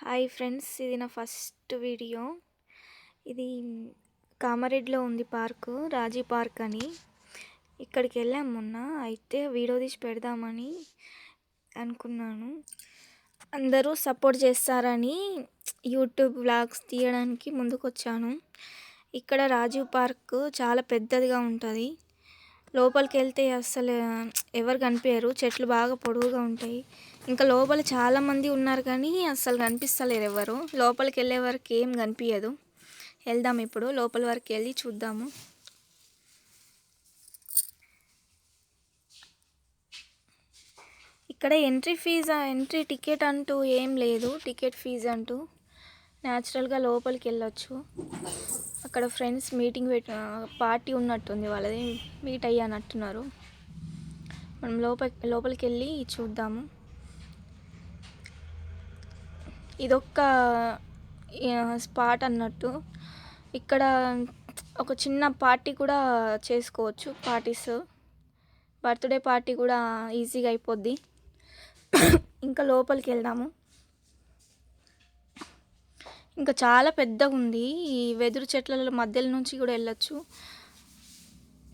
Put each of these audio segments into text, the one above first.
Hi friends ఇది నా first video. ఇది కామారెడ్డిలో ఉంది పార్కు రాజీ పార్క్ అని. ఇక్కడికి వెళ్ళాం మొన్న అయితే వీడియో తీసి పెడదామని అనుకున్నాను. అందరూ సపోర్ట్ చేస్తారని యూట్యూబ్ వ్లాగ్స్ తీయడానికి ముందుకు వచ్చాను ఇక్కడ రాజీవ్ పార్క్ చాలా పెద్దదిగా ఉంటుంది. లోపలికి వెళ్తే అసలు ఎవరు కనిపించరు చెట్లు బాగా పొడవుగా ఉంటాయి. ఇంకా లోపల చాలామంది ఉన్నారు కానీ అసలు కనిపిస్తలేరు ఎవరు. లోపలికి వెళ్ళే వరకు ఏం కనిపించదు వెళ్దాం ఇప్పుడు. లోపల వరకు వెళ్ళి చూద్దాము. ఇక్కడ ఎంట్రీ ఫీజా ఎంట్రీ టికెట్ అంటూ ఏం లేదు. టికెట్ ఫీజు అంటూ. న్యాచురల్గా లోపలికి వెళ్ళొచ్చు. అక్కడ ఫ్రెండ్స్ మీటింగ్ పెట్టి పార్టీ ఉన్నట్టుంది వాళ్ళది. మీట్ అయ్యానట్టున్నారు. మనం లోప లోపలికి వెళ్ళి చూద్దాము. ఇదొక్క స్పాట్ అన్నట్టు. ఇక్కడ ఒక చిన్న పార్టీ కూడా చేసుకోవచ్చు పార్టీస్. బర్త్డే పార్టీ కూడా ఈజీగా అయిపోద్ది. ఇంకా లోపలికి వెళ్దాము. ఇంకా చాలా పెద్దగా ఉంది. ఈ వెదురు చెట్ల మధ్యలో నుంచి కూడా వెళ్ళొచ్చు.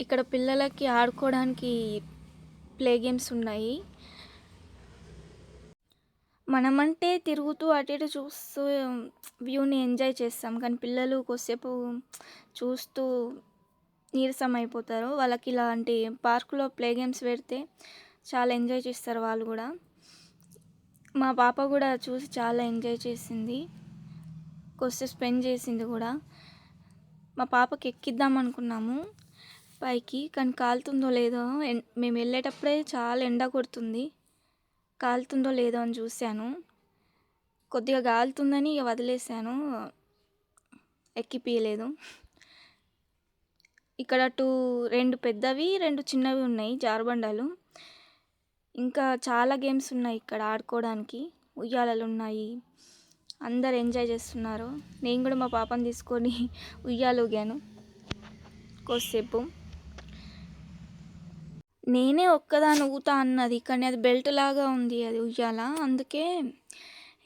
ఇక్కడ పిల్లలకి ఆడుకోవడానికి ప్లే గేమ్స్ ఉన్నాయి. మనమంటే తిరుగుతూ అటు ఇటు చూస్తూ వ్యూని ఎంజాయ్ చేస్తాం. కానీ పిల్లలు కొద్దిసేపు చూస్తూ నీరసం అయిపోతారు. వాళ్ళకి ఇలాంటి పార్కులో ప్లే గేమ్స్ పెడితే చాలా ఎంజాయ్ చేస్తారు వాళ్ళు కూడా. మా పాప కూడా చూసి చాలా ఎంజాయ్ చేసింది. కొద్దిసేపు స్పెండ్ చేసింది కూడా. మా పాపకి ఎక్కిద్దాం అనుకున్నాము. పైకి కానీ కాలుతుందో లేదో మేము వెళ్ళేటప్పుడే చాలా ఎండ కొడుతుంది. కాలుతుందో లేదో అని చూశాను. కొద్దిగా కాలుతుందని ఇక వదిలేసాను ఎక్కిపియలేదు. ఇక్కడ టూ రెండు పెద్దవి రెండు చిన్నవి ఉన్నాయి జారుబండలు. ఇంకా చాలా గేమ్స్ ఉన్నాయి ఇక్కడ ఆడుకోవడానికి. ఉయ్యాలలు ఉన్నాయి. అందరు ఎంజాయ్ చేస్తున్నారు. నేను కూడా మా పాపని తీసుకొని ఉయ్యాలు ఊగాను. కొద్దిసేపు. నేనే ఒక్కదాని ఊగుతా అన్నది కానీ అది బెల్ట్ లాగా ఉంది అది ఉయ్యాల. అందుకే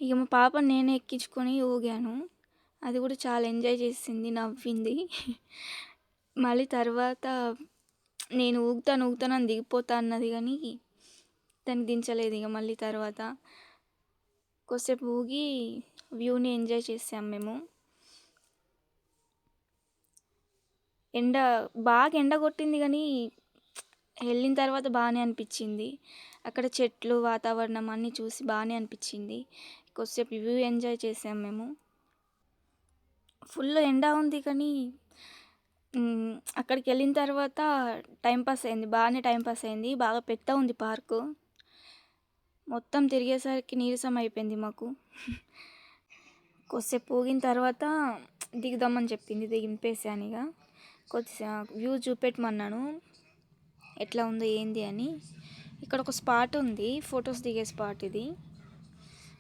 ఇక మా పాప నేనే ఎక్కించుకొని ఊగాను. అది కూడా చాలా ఎంజాయ్ చేసింది నవ్వింది. మళ్ళీ తర్వాత నేను ఊగుతాను ఊగుతాను అని దిగిపోతా అన్నది కానీ దాన్ని దించలేదు ఇక మళ్ళీ తర్వాత. కొద్దిసేపు ఊగి వ్యూని ఎంజాయ్ చేసాం మేము. ఎండ బాగా ఎండ కొట్టింది కానీ వెళ్ళిన తర్వాత బాగానే అనిపించింది. అక్కడ చెట్లు వాతావరణం అన్నీ చూసి బాగానే అనిపించింది. కొద్దిసేపు వ్యూ ఎంజాయ్ చేసాం మేము. ఫుల్ ఎండ ఉంది కానీ అక్కడికి వెళ్ళిన తర్వాత టైంపాస్ అయింది. బాగానే టైంపాస్ అయింది. బాగా పెద్ద ఉంది పార్కు. మొత్తం తిరిగేసరికి నీరసం అయిపోయింది మాకు. కొద్దిసేపు ఊగిన తర్వాత దిగుదామని చెప్పింది దింపేసాను ఇక. కొద్దిసేపు వ్యూ చూపెట్టమన్నాను ఎట్లా ఉందో ఏంది అని. ఇక్కడ ఒక స్పాట్ ఉంది ఫొటోస్ దిగే స్పాట్ ఇది.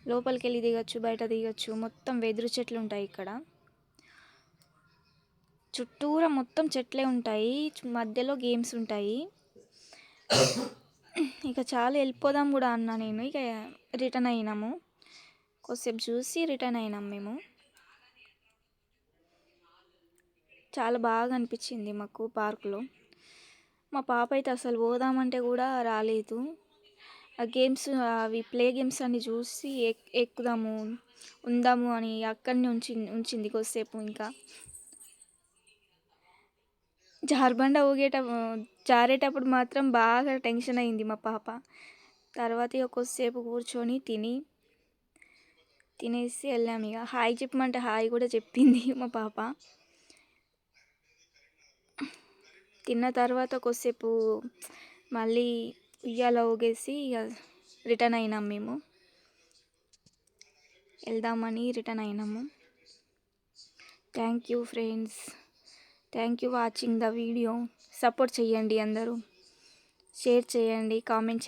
లోపలికి వెళ్ళి దిగచ్చు బయట దిగచ్చు మొత్తం వెదురు చెట్లు ఉంటాయి ఇక్కడ. చుట్టూరా మొత్తం చెట్లే ఉంటాయి మధ్యలో గేమ్స్ ఉంటాయి. ఇక చాలా వెళ్ళిపోదాం కూడా అన్నా నేను. ఇక రిటర్న్ అయినాము. కొద్దిసేపు చూసి రిటర్న్ అయినాం మేము. చాలా బాగా అనిపించింది మాకు పార్కులో. మా పాప అయితే అసలు పోదామంటే కూడా రాలేదు. ఆ గేమ్స్ అవి ప్లే గేమ్స్ అన్ని చూసి ఎక్కుదాము ఉందాము అని అక్కడిని ఉంచి ఉంచింది కొద్దిసేపు ఇంకా. జార్బండ ఊగేట జారేటప్పుడు మాత్రం బాగా టెన్షన్ అయింది మా పాప. తర్వాత ఇక కొద్దిసేపు కూర్చొని తిని తినేసి వెళ్ళాము ఇక. హాయ్ చెప్పమంటే హాయ్ కూడా చెప్పింది మా పాప. తిన్న తర్వాత కొద్దిసేపు మళ్ళీ ఉయ్యాల ఊగేసి ఇక రిటర్న్ అయినాం మేము. వెళ్దామని return అయినాము. Thank you friends. Thank you watching the video support చేయండి అందరూ. షేర్ చేయండి కామెంట్ చేయండి.